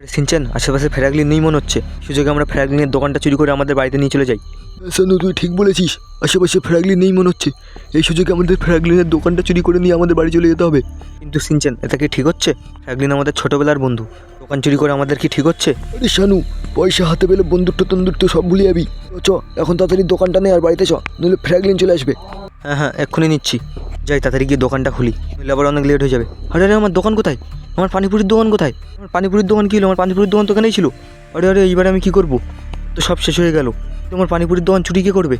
Shinchan আশেপাশে ফ্র্যাগলিন নেই মনে হচ্ছে। সুযোগে আমরা ফ্র্যাগলিনের দোকানটা চুরি করে আমাদের বাড়িতে নিয়ে চলে যাই। সানু তুই ঠিক বলেছিস আশেপাশে ফ্র্যাগলিন নেই মনে হচ্ছে। এই সুযোগে আমাদের ফ্র্যাগলিনের দোকানটা চুরি করে নিয়ে আমাদের বাড়ি চলে যেতে হবে। কিন্তু সিনচেন এটা কি ঠিক হচ্ছে? ফ্র্যাগলিন আমাদের ছোটোবেলার বন্ধু। দোকান চুরি করে আমাদের কি ঠিক হচ্ছে? আরে শানু পয়সা হাতে পেলে বন্ধুত্ব তন্দুত্ব সব ভুলে যাবি। চ এখন তাড়াতাড়ি দোকানটা নেই আর বাড়িতে চ নইলে ফ্র্যাগলিন চলে আসবে। হ্যাঁ হ্যাঁ এক্ষুনি নিচ্ছি। যাই তাড়াতাড়ি গিয়ে দোকানটা খুলি, নইলে আবার অনেক লেট হয়ে যাবে। আরে আরে, আমার দোকান কোথায়? আমার পানিপুরির দোকান কোথায়? আমার পানিপুরির দোকান কী হলো? আমার পানিপুরির দোকান তো এখানেই ছিল। আরে আরে, এইবারে আমি কী করব? তো সব শেষ হয়ে গেল। তোমার পানিপুরির দোকান চুরি কে করবে?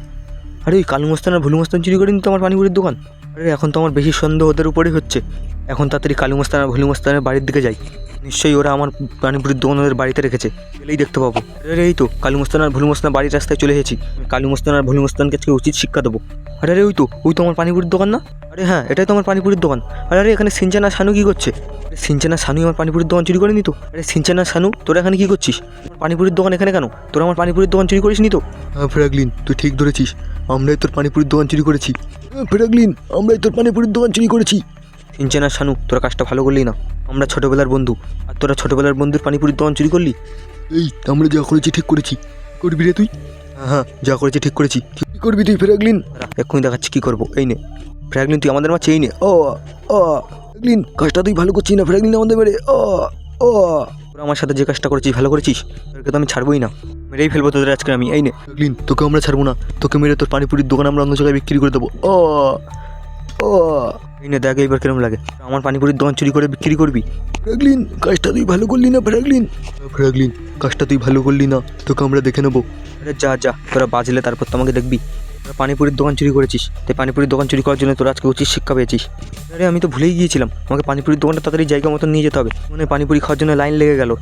আরে, ওই কালু মস্তান আর ভুলু মস্তান চুরি করেনি তো আমার পানিপুরির দোকান? আরে, এখন তো আমার বেশি সন্দেহ ওদের উপরেই হচ্ছে। এখন তাড়াতাড়ি কালু মস্তান আর ভুলু মস্তানের বাড়ির দিকে যাই। নিশ্চয়ই ওরা আমার পানিপুরির দোকান ওদের বাড়িতে রেখেছে। গেলেই দেখতে পাবো। আরে এই তো, কালু মস্তান আর ভুলু মস্তান বাড়ির রাস্তায় চলে এসেছি। আমি কালু মস্তান আর ভুলু মস্তানকে আজকে উচিত শিক্ষা দেবো। আরে আরে, ওই তো ওই তো আমার পানিপুরির দোকান না? আরে হ্যাঁ এটাই তো আমার পানিপুরির দোকান। আরে আরে এখানে সিনচানা শানু কী করছে? আরে সিনচানা শানু আমার পানিপুরির দোকান চুরি করেনি তো? আরে সিনচানা শানু তোরা এখানে কী করছিস? পানিপুরির দোকান এখানে কেন? তোরা আমার পানিপুরির দোকান চুরি করিসনি তো? হ্যাঁ ফ্র্যাগলিন তুই ঠিক ধরেছিস। আমরাই তোর পানিপুরির দোকান চুরি করেছি। হ্যাঁ ফ্র্যাগলিন আমরাই তোর পানিপুরির দোকান চুরি করেছি। সিনচানা শানু তোরা কাজটা ভালো করলি না। আমরা ছোটোবেলার বন্ধু। আর তোরা ছোটোবেলার বন্ধুর পানিপুরির দোকান চুরি করলি? এই আমরা যা করেছি ঠিক করেছি। করবি রে তুই? হ্যাঁ হ্যাঁ যা করেছি ঠিক করেছি। কি করবি তুই ফ্র্যাগলিন দাঁড়া, এক্ষুনি দেখাচ্ছি কী করব। এই নে। ফ্র্যাগলিন তুই আমাদের মাঝে চেয়ে নে। ও ও ফ্র্যাগলিন কাজটা তুই ভালো করছিস না ফ্র্যাগলিন আমাদের বেড়ে ও ও। তোরা আমার সাথে যে কাজটা করেছিস, ভালো করেছিস? তোদেরকে তো আমি ছাড়বোই না। মেরেই ফেলব তোদের আজকে আমি, এই নে। ফ্র্যাগলিন তোকে আমরা ছাড়বো না। তোকে মেরে তোর পানিপুরির দোকান আমরা অন্য জায়গায় বিক্রি করে দেবো। ও ও। এই নে, দেখ এইবার কিরম লাগে। আমার পানিপুরির দোকান চুরি করে বিক্রি করবি? ফ্র্যাগলিন কাজটা তুই ভালো করলি না ফ্র্যাগলিন ফ্র্যাগলিন কাজটা তুই ভালো করলি না। তোকে আমরা দেখে নেব। আরে যা যা, তোরা বাজলে, তারপর তো আমাকে দেখবি। তোরা পানিপুরির দোকান চুরি করেছিস। তাই পানিপুরির দোকান চুরি করার জন্য তোরা আজকে উচিত শিক্ষা পেয়েছিস। আরে আমি তো ভুলেই গিয়েছিলাম। আমাকে পানিপুরির দোকানটা তাড়াতাড়ি জায়গা মতন নিয়ে যেতে হবে। মানে পানিপুরি খাওয়ার জন্য লাইন লেগে গেল।